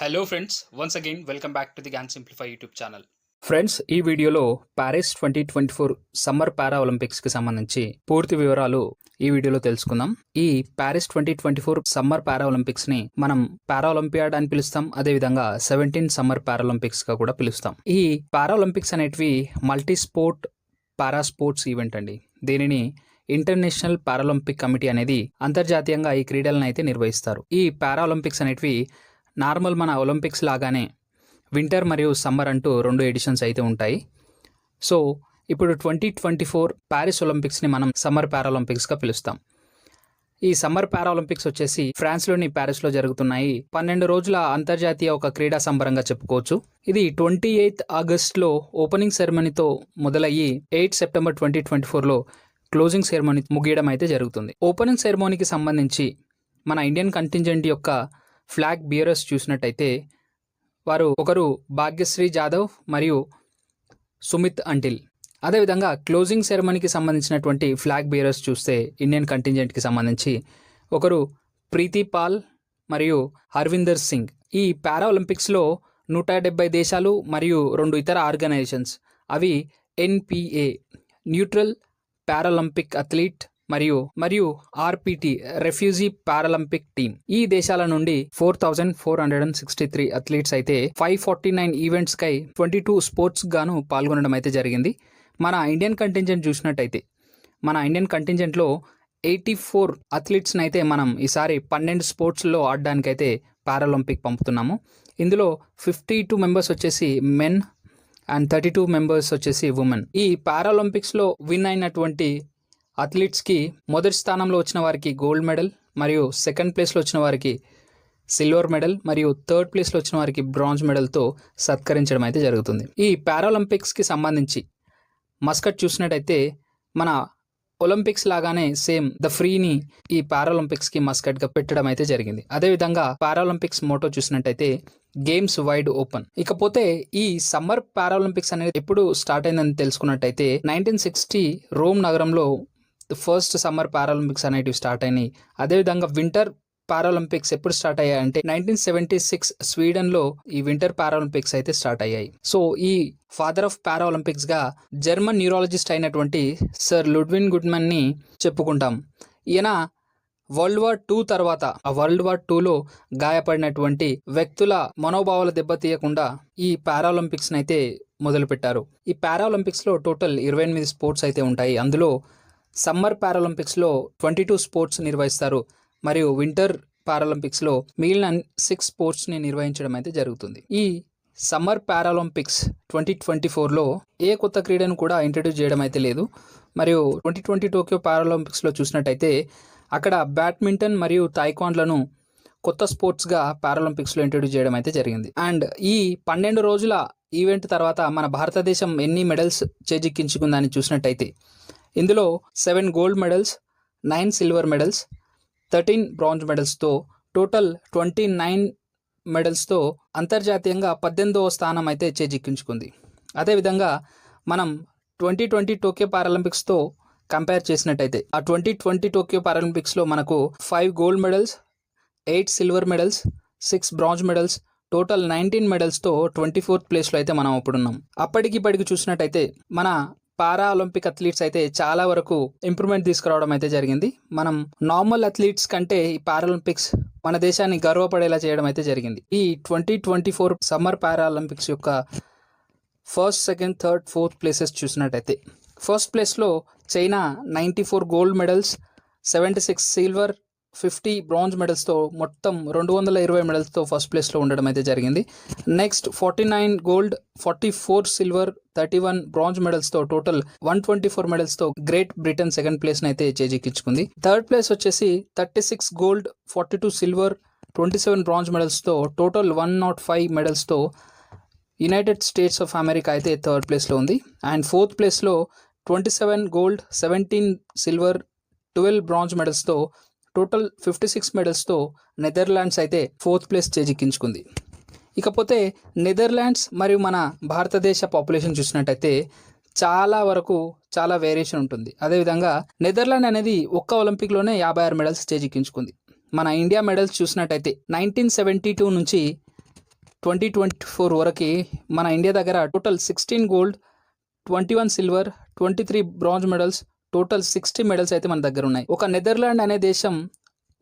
Hello friends once again welcome back to the Gyan simplify YouTube channel friends ఈ వీడియోలో Paris twenty twenty four summer para ఒలింపిక్స్కి సంబంధించి పూర్తి వివరాలు ఈ వీడియోలో తెలుసుకుందాం. ఈ Paris twenty twenty four summer para ఒలింపిక్స్ని మనం పారా ఒలింపియాడ్ అని పిలుస్తాం. అదేవిధంగా సెవెంటీన్ సమ్మర్ పారాలింపిక్స్గా కూడా పిలుస్తాం. ఈ పారా ఒలింపిక్స్ అనేటివి multi sport para sports event అండి. దీనిని ఇంటర్నేషనల్ పారాలింపిక్ కమిటీ అనేది అంతర్జాతీయంగా ఈ క్రీడలను అయితే నిర్వహిస్తారు. ఈ పారాలింపిక్స్ అనేటివి నార్మల్ మన ఒలింపిక్స్ లాగానే వింటర్ మరియు సమ్మర్ అంటూ రెండు ఎడిషన్స్ అయితే ఉంటాయి. సో ఇప్పుడు ట్వంటీ ట్వంటీ ఫోర్ ప్యారిస్ ఒలింపిక్స్ని మనం సమ్మర్ పారాలింపిక్స్గా పిలుస్తాం. ఈ సమ్మర్ పారాలింపిక్స్ వచ్చేసి ఫ్రాన్స్లోని ప్యారిస్లో జరుగుతున్నాయి. పన్నెండు రోజుల అంతర్జాతీయ ఒక క్రీడా సంబరంగా చెప్పుకోవచ్చు. ఇది ట్వంటీ ఎయిత్ ఆగస్ట్లో ఓపెనింగ్ సెరమనీతో మొదలయ్యి ఎయిట్ సెప్టెంబర్ ట్వంటీ ట్వంటీ ఫోర్లో క్లోజింగ్ సెరమనీ ముగియడం అయితే జరుగుతుంది. ఓపెనింగ్ సెరమోనీకి సంబంధించి మన ఇండియన్ కంటింజెంట్ యొక్క ఫ్లాగ్ బియరర్స్ చూసినట్టయితే వారు ఒకరు భాగ్యశ్రీ జాదవ్ మరియు సుమిత్ అంటిల్. అదేవిధంగా క్లోజింగ్ సెరమనీకి సంబంధించినటువంటి ఫ్లాగ్ బియరర్స్ చూస్తే ఇండియన్ కంటింజెంట్కి సంబంధించి ఒకరు ప్రీతి పాల్ మరియు హర్విందర్ సింగ్. ఈ పారా ఒలింపిక్స్లో నూట డెబ్బై దేశాలు మరియు రెండు ఇతర ఆర్గనైజేషన్స్. అవి ఎన్పిఏ న్యూట్రల్ పారాలింపిక్ అథ్లీట్ మరియు మరియు ఆర్పిటి రెఫ్యూజీ పారాలింపిక్ టీమ్. ఈ దేశాల నుండి four thousand four hundred and sixty three athletes అయితే ఫైవ్ ఫార్టీ నైన్ ఈవెంట్స్ కై ట్వంటీ టూ స్పోర్ట్స్ గాను పాల్గొనడం అయితే జరిగింది. మన ఇండియన్ కంటింజెంట్ చూసినట్టయితే మన ఇండియన్ కంటింజెంట్లో ఎయిటీ ఫోర్ అథ్లీట్స్ని అయితే మనం ఈసారి పన్నెండు స్పోర్ట్స్లో ఆడడానికైతే పారాలింపిక్ పంపుతున్నాము. ఇందులో ఫిఫ్టీ టూ మెంబర్స్ వచ్చేసి men and thirty two members వచ్చేసి ఉమెన్. ఈ పారాలింపిక్స్లో విన్ అయినటువంటి అథ్లీట్స్కి మొదటి స్థానంలో వచ్చిన వారికి గోల్డ్ మెడల్ మరియు సెకండ్ ప్లేస్లో వచ్చిన వారికి సిల్వర్ మెడల్ మరియు థర్డ్ ప్లేస్లో వచ్చిన వారికి బ్రాంజ్ మెడల్తో సత్కరించడం అయితే జరుగుతుంది. ఈ పారాలింపిక్స్కి సంబంధించి మస్కట్ చూసినట్టయితే మన ఒలింపిక్స్ లాగానే సేమ్ ద ఫ్రీని ఈ పారాలింపిక్స్కి మస్కట్గా పెట్టడం అయితే జరిగింది. అదేవిధంగా పారాలింపిక్స్ మోటో చూసినట్టయితే గేమ్స్ వైడ్ ఓపెన్. ఇకపోతే ఈ సమ్మర్ పారాలింపిక్స్ అనేది ఎప్పుడు స్టార్ట్ అయిందని తెలుసుకున్నట్టయితే నైన్టీన్ సిక్స్టీ రోమ్ నగరంలో ఫస్ట్ సమ్మర్ పారాలింపిక్స్ అనేటివి స్టార్ట్ అయినాయి. అదేవిధంగా వింటర్ పారాలింపిక్స్ ఎప్పుడు స్టార్ట్ అయ్యాయి అంటే నైన్టీన్ సెవెంటీ సిక్స్ స్వీడన్లో ఈ వింటర్ పారాలింపిక్స్ అయితే స్టార్ట్ అయ్యాయి. సో ఈ ఫాదర్ ఆఫ్ పారాలింపిక్స్గా జర్మన్ న్యూరాలజిస్ట్ అయినటువంటి సర్ లుడ్విన్ గుడ్మన్ని చెప్పుకుంటాం. ఈయన వరల్డ్ వార్ టూ తర్వాత ఆ వరల్డ్ వార్ టూలో గాయపడినటువంటి వ్యక్తుల మనోభావాలు దెబ్బతీయకుండా ఈ పారాలింపిక్స్ని అయితే మొదలుపెట్టారు. ఈ పారాలింపిక్స్లో టోటల్ ఇరవై ఎనిమిది స్పోర్ట్స్ అయితే ఉంటాయి. అందులో సమ్మర్ పారాలింపిక్స్లో ట్వంటీ టూ స్పోర్ట్స్ నిర్వహిస్తారు. మరియు వింటర్ పారాలింపిక్స్లో మిగిలిన సిక్స్ స్పోర్ట్స్ని నిర్వహించడం అయితే జరుగుతుంది. ఈ సమ్మర్ పారాలింపిక్స్ ట్వంటీ ట్వంటీ ఫోర్లో ఏ కొత్త క్రీడను కూడా ఇంట్రడ్యూస్ చేయడం అయితే లేదు. మరియు ట్వంటీ ట్వంటీ టోక్యో పారాలింపిక్స్లో చూసినట్టయితే అక్కడ బ్యాడ్మింటన్ మరియు తాయిక్వాండ్లను కొత్త స్పోర్ట్స్గా పారాలింపిక్స్లో ఇంట్రడ్యూస్ చేయడం అయితే జరిగింది. అండ్ ఈ పన్నెండు రోజుల ఈవెంట్ తర్వాత మన భారతదేశం ఎన్ని మెడల్స్ చేజిక్కించుకుందని చూసినట్టయితే ఇందులో seven gold medals nine silver medals thirteen bronze మెడల్స్తో total twenty nine మెడల్స్తో అంతర్జాతీయంగా పద్దెనిమిదవ స్థానం అయితే చేజిక్కించుకుంది. అదేవిధంగా మనం ట్వంటీ ట్వంటీ టోక్యో పారాలింపిక్స్తో కంపేర్ చేసినట్టయితే ఆ ట్వంటీ ట్వంటీ టోక్యో పారాలింపిక్స్లో మనకు five gold medals eight silver medals six bronze medals total nineteen మెడల్స్తో twenty fourth ప్లేస్లో అయితే మనం ఇప్పుడున్నాం. అప్పటికి ఇప్పటికి చూసినట్టయితే మన పారా ఒలింపిక్ అథ్లీట్స్ అయితే చాలా వరకు ఇంప్రూవ్మెంట్ తీసుకురావడం అయితే జరిగింది. మనం నార్మల్ అథ్లీట్స్ కంటే ఈ పారాలింపిక్స్ మన దేశాన్ని గర్వపడేలా చేయడం అయితే జరిగింది. ఈ twenty twenty four summer Paralympics యొక్క first second third fourth places చూసినట్టయితే ఫస్ట్ ప్లేస్లో China ninety four gold medals seventy six silver fifty bronze మెడల్స్తో మొత్తం రెండు వందల ఇరవై మెడల్స్తో ఫస్ట్ ప్లేస్లో ఉండడం అయితే జరిగింది. Next forty nine gold forty four silver thirty one bronze మెడల్స్తో total one twenty four మెడల్స్తో గ్రేట్ బ్రిటన్ సెకండ్ ప్లేస్ని అయితే చేజిక్కించుకుంది. థర్డ్ ప్లేస్ వచ్చేసి thirty six gold forty two silver twenty seven bronze మెడల్స్తో total one nought five మెడల్స్తో United States of America అయితే third ప్లేస్లో ఉంది. And fourth ప్లేస్లో twenty seven gold seventeen silver twelve bronze మెడల్స్తో total fifty six మెడల్స్తో Netherlands అయితే fourth place చేజిక్కించుకుంది. ఇకపోతే Netherlands మరియు మన భారతదేశ పాపులేషన్ చూసినట్టయితే చాలా వరకు చాలా వేరియేషన్ ఉంటుంది. అదేవిధంగా నెదర్లాండ్ అనేది ఒక్క ఒలింపిక్లోనే యాభై ఆరు మెడల్స్ చేజిక్కించుకుంది. మన ఇండియా మెడల్స్ చూసినట్టయితే నైన్టీన్ సెవెంటీ టూ నుంచి ట్వంటీ ట్వంటీ ఫోర్ వరకు మన ఇండియా దగ్గర total sixteen gold twenty one silver twenty three bronze medals total sixty medals అయితే మన దగ్గర ఉన్నాయి. ఒక నెదర్లాండ్ అనే దేశం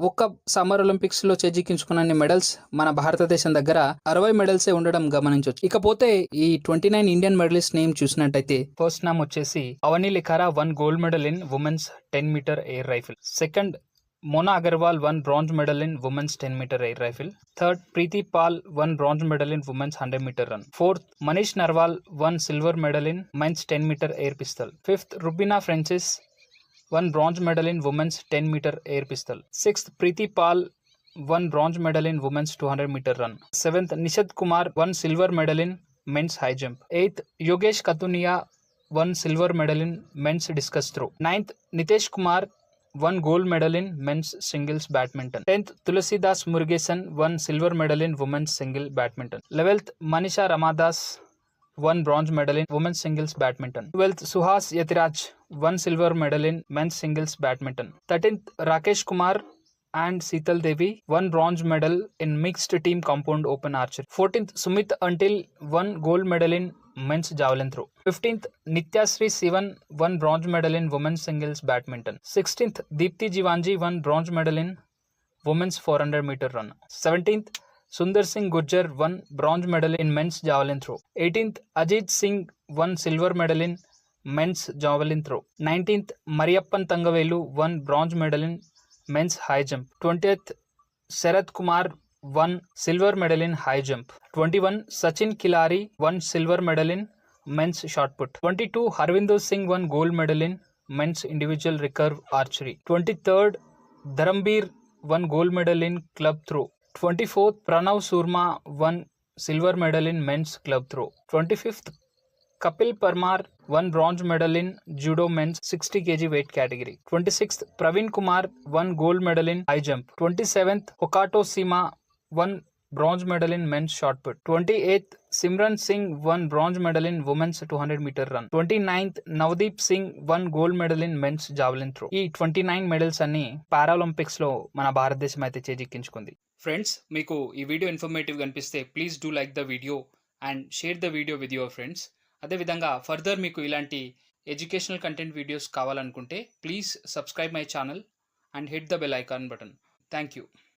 ఒక్క సమ్మర్ ఒలింపిక్స్లో చేజిక్కించుకున్న మెడల్స్ మన భారతదేశం దగ్గర అరవై మెడల్సే ఉండడం గమనించవచ్చు ఇకపోతే ఈ twenty nine Indian medalist name చూసినట్టయితే ఫస్ట్ నామ్ వచ్చేసి Avani Lekhara one gold medal in women's ten metre air rifle. Second Mona Agarwal one bronze medal in women's ten metre air rifle third Preethi Pal one bronze medal in women's hundred metre run fourth Manish Narwal one silver medal in men's ten metre air pistol fifth Rubina Francis one bronze medal in women's 10 meter air pistol. Sixth, Preeti Pal one bronze medal in women's 200 meter run. Seventh, Nishad Kumar one silver medal in men's high jump. Eighth, Yogesh Katunia one silver medal in men's discus throw. Ninth, Nitesh Kumar one gold medal in men's singles badminton. Tenth, Tulasidas Murugesan one silver medal in women's single badminton. Eleventh, Manisha Ramadas one bronze medal in women's singles badminton. 12th, Suhas Yatiraj, one silver medal in men's singles badminton. 13th, Rakesh Kumar and Seetal Devi, one bronze medal in mixed team compound open archery. 14th, Sumit Until, one gold medal in men's javelin throw fifteenth Nithya Sre Sivan one bronze medal in women's singles badminton sixteenth Deepthi Jeevanji one bronze medal in women's four hundred metre run seventeenth Sundar Singh Gurjar one bronze medal in men's javelin throw eighteenth Ajeet Singh one silver medal in men's javelin throw nineteenth Mariyappan Thangavelu one bronze medal in men's high jump twentieth Sharad Kumar won silver medal in high jump. 21, Sachin Kilari won silver medal in men's shot put. 22, Harvinder Singh won gold medal in men's individual recurve archery. 23rd, Dharamveer won gold medal in club throw. 24th, Pranav Surma won silver medal in men's club throw. 25th, Kapil Parmar won bronze medal in judo men's 60 kg weight category. 26th, Praveen Kumar won gold medal in high jump. 27th, Hokato Sima won bronze medal in men's shot put. 28th, Simran Singh won bronze medal in women's 200 meter run. 29th, Navdeep Singh won gold medal in men's javelin throw. ఈ twenty nine medals అన్ని పారాలింపిక్స్లో మన భారతదేశం అయితే చేజిక్కించుకుంది friends మీకు ఈ video informative అనిపిస్తే please do like the video and share the video with your friends అదేవిధంగా ఫర్దర్ మీకు ఇలాంటి ఎడ్యుకేషనల్ కంటెంట్ వీడియోస్ కావాలనుకుంటే please subscribe my channel and hit the bell icon button thank you